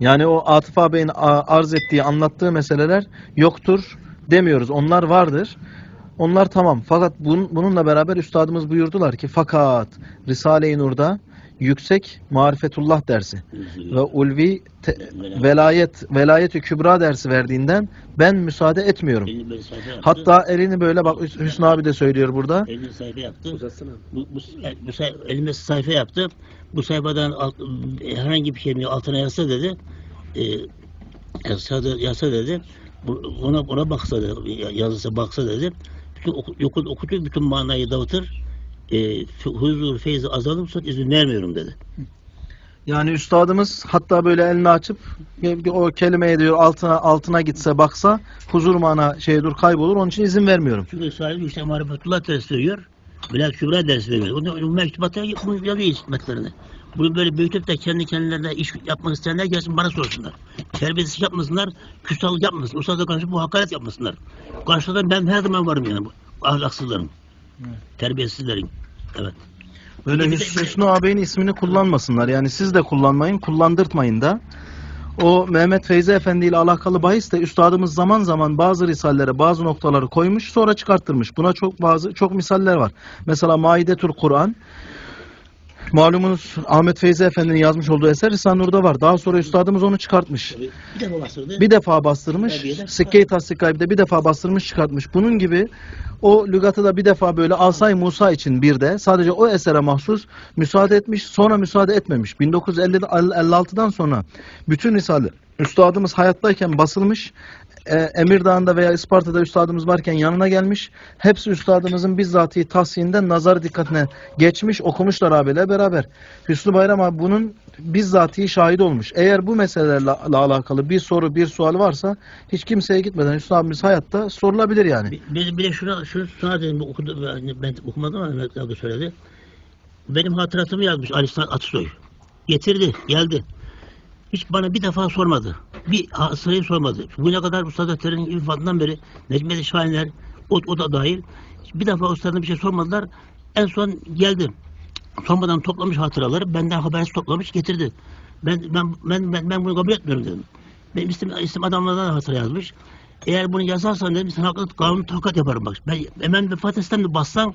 Yani o Atıf ağabeyin arz ettiği, anlattığı meseleler yoktur demiyoruz. Onlar vardır. Onlar tamam. Fakat bun- bununla beraber üstadımız buyurdular ki fakat Risale-i Nur'da yüksek marifetullah dersi ve ulvi te- velayet velayet-i kübra dersi verdiğinden ben müsaade etmiyorum. Hatta elini böyle bak Hüs- Hüsnü abi de söylüyor burada. elini sayfa yaptı. Bu, bu, bu say, elime sayfa yaptı. Bu sayfadan alt, herhangi bir şeyin altına yazsa dedi. E, yazsa, yazsa dedi. bu- Ona ona baksa dedi. Yazısa baksa dedi. Bütün oku, oku- okuduğu bütün manayı dağıtır. E, huzur, feyzi azalırsa izin vermiyorum dedi. Yani üstadımız hatta böyle elini açıp o kelimeye diyor altına altına gitse baksa huzur mana şey dur kaybolur onun için izin vermiyorum. Çünkü sahibi işte marifetullah ders veriyor. Bilal Kübra ders veriyor. Onu, onu mektubatta bunu yazıyor hizmetlerini. Bunu böyle büyütüp de kendi kendilerine iş yapmak isteyenler gelsin bana sorsunlar. Terbiyesizlik yapmasınlar, küstahlık yapmasınlar. Ustaza karşı bu hakaret yapmasınlar. Karşıda ben her zaman varım yani bu ahlaksızların. Terbiyesizlerin. Evet. Böyle Hüs- Hüsnü ağabeyin ismini kullanmasınlar. Yani siz de kullanmayın, kullandırtmayın da. O Mehmet Feyzi Efendi ile alakalı bahis de üstadımız zaman zaman bazı risalelere bazı noktaları koymuş sonra çıkarttırmış. Buna çok bazı çok misaller var. Mesela Maidetül Kur'an Malumunuz Ahmet Feyzi Efendi'nin yazmış olduğu eser Risale-i Nur'da var. Daha sonra üstadımız onu çıkartmış. Bir de bastırdı. Bir defa bastırmış. Sikke-i Tasdikayı bir defa bastırmış çıkartmış. Bunun gibi o lügatı da bir defa böyle Asay Musa için bir de sadece o esere mahsus müsaade etmiş sonra müsaade etmemiş. 1956'dan sonra bütün risale üstadımız hayattayken basılmış. E, Emirdağ'ında veya Isparta'da üstadımız varken yanına gelmiş. Hepsi üstadımızın bizzati tahsininden nazar dikkatine geçmiş, okumuşlar abiyle beraber. Hüsnü Bayram abi bunun bizzati şahit olmuş. Eğer bu meselelerle la- alakalı bir soru, bir sual varsa hiç kimseye gitmeden Hüsnü abimiz hayatta sorulabilir yani. Bir, bir, de şuna, şunu sana dedim, okudu, ben, okumadım ama Mehmet söyledi. Benim hatıratımı yazmış Ali Atasoy. Getirdi, geldi. Hiç bana bir defa sormadı. Bir sırayı sormadı. Bugüne kadar Usta Defter'in infazından beri Necmettin Şahinler, o, o da dahil. Bir defa ustadan bir şey sormadılar. En son geldi. Sormadan toplamış hatıraları, benden habersiz toplamış, getirdi. Ben ben ben ben, ben bunu kabul etmiyorum dedim. Benim isim, isim adamlardan da hatıra yazmış. Eğer bunu yazarsan dedim sana hakkında kanun takat yaparım bak. Ben hemen vefat etsem de bassan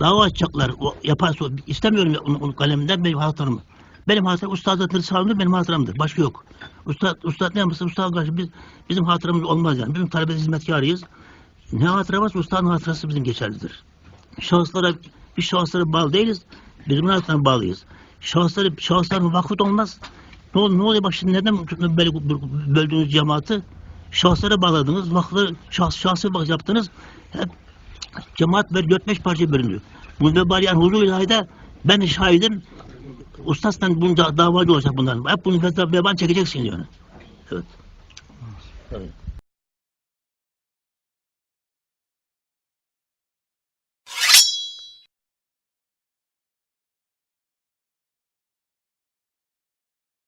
dava açacaklar. O yaparsa istemiyorum onun, onun kaleminden benim hatıramı. Benim hatıram Zafer Sağlam'dır benim hatıramdır. Başka yok. Ustad, ustad ne yapmışsa ustad karşı biz, bizim hatıramız olmaz yani. Bizim talebe hizmetkarıyız. Ne hatıra varsa ustadın hatırası bizim geçerlidir. Şahıslara, biz şahıslara bağlı değiliz. Biz bunun hatırına bağlıyız. Şahısları, şahısların vakıf olmaz. Ne, ol- ne oluyor bak şimdi neden böyle böldüğünüz cemaati? Şahıslara bağladınız, vakıfları, şahs, şahsı yaptınız. Hep cemaat böyle 4-5 parça bölünüyor. Bu vebali yani huzur ilahide ben şahidim. Ustasından bunun da, davacı olacak bundan. Hep bunu vebal çekeceksin yani. Evet. Evet.